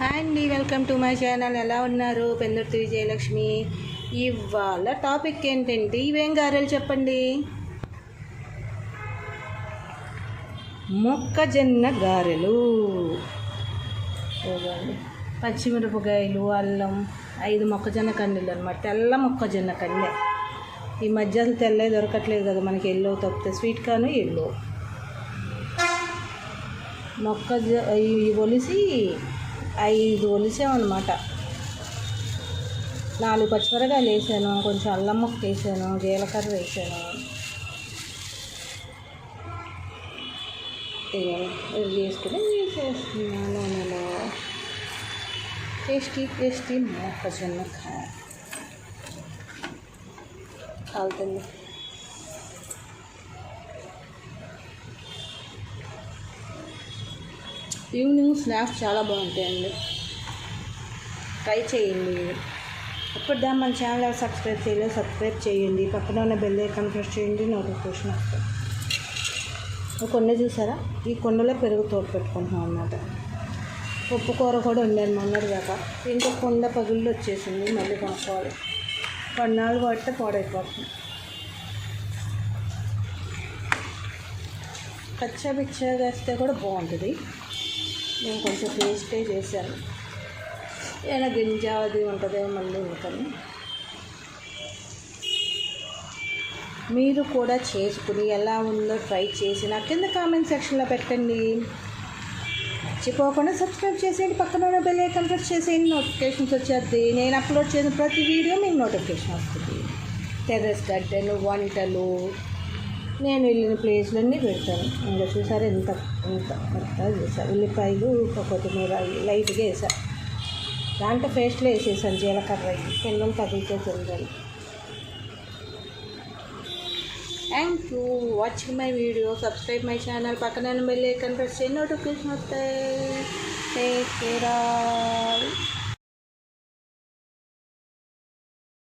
Hi అండి welcome to my channel ఎలా ఉన్నారు? పెందుర్తి విజయలక్ష్మి. ఇవాళ టాపిక్ ఏంటంటే ఇవేం గారెలు చెప్పండి? మొక్కజొన్న గారెలు. పచ్చిమిరపకాయలు అల్లం ఐదు మొక్కజొన్న కండలు అనమాట తెల్ల మొక్కజొన్న కండె ఈ మధ్య అసలు తెల్లే దొరకట్లేదు కదా మనకి. ఎల్లో తప్పితే స్వీట్ కాను ఎల్లో. మొక్క ఇవి ఒలిసి ఐదు ఒలిసామన్నమాట నాలుగు పచ్చిమిరకాయలు వేసాను కొంచెం అల్లం ముక్క వేసాను జీలకర్ర వేసాను. ఇది వేసుకుని వేసేస్తున్నాను నూనెలో టేస్టీ టేస్టీ మొక్కజొన్న కాయ కాలుతుంది. ఈవినింగ్ స్నాక్స్ చాలా బాగుంటాయండి. ట్రై చేయండి. అప్పుడు మన ఛానల్ ఎవరు సబ్స్క్రైబ్ చేయలేదు సబ్స్క్రైబ్ చేయండి. పక్కన ఉన్న బెల్ ఐకాన్ ప్రెస్ చేయండి నోటిఫికేషన్ వస్తుంది. కొండ చూసారా? ఈ కొండలో పెరుగు తోట పెట్టుకుంటున్నాం అన్నమాట. పప్పు కూర కూడా ఉండాను మొన్నటి దాకా. ఇంకో కొండ పగుళ్ళు వచ్చేసింది మళ్ళీ కొనుక్కోవాలి. కొన్నాళ్ళు పడితే పాడైపోతుంది. పచ్చ పిచ్చ వేస్తే కూడా బాగుంటుంది. నేను కొంచెం పేస్టే చేశాను. ఏదైనా గింజ అది ఉంటుందేమో మళ్ళీ ఉంటుంది. మీరు కూడా చేసుకుని ఎలా ఉందో ట్రై చేసి నా కింద కామెంట్ సెక్షన్లో పెట్టండి. మర్చిపోకుండా సబ్స్క్రైబ్ చేసేయండి. పక్కన ఉన్న బెల్ ఐకాన్ ప్రెస్ చేసేయండి. నోటిఫికేషన్స్ వచ్చేది నేను అప్లోడ్ చేసిన ప్రతి వీడియో మీకు నోటిఫికేషన్ వస్తుంది. టెర్రస్ గార్డెన్ వంటలు నేను వెళ్ళిన ప్లేస్లన్నీ పెడతాను. ఇంకా చూసారు ఎంత ఎంత కరెక్ట్గా చేశాను ఉల్లిపాయలు కొత్తిమీర లైట్గా వేసాను దాంట్లో పేస్ట్లో వేసేసాను జీలకర్ర. పెన్నం తగిలితే తిండాలి thank you watching my video. Subscribe my channel. పక్కన బెల్ కనిపిస్తే ప్రెస్ చేయండి నోటిఫికేషన్ వస్తాయి టేక్ కేర్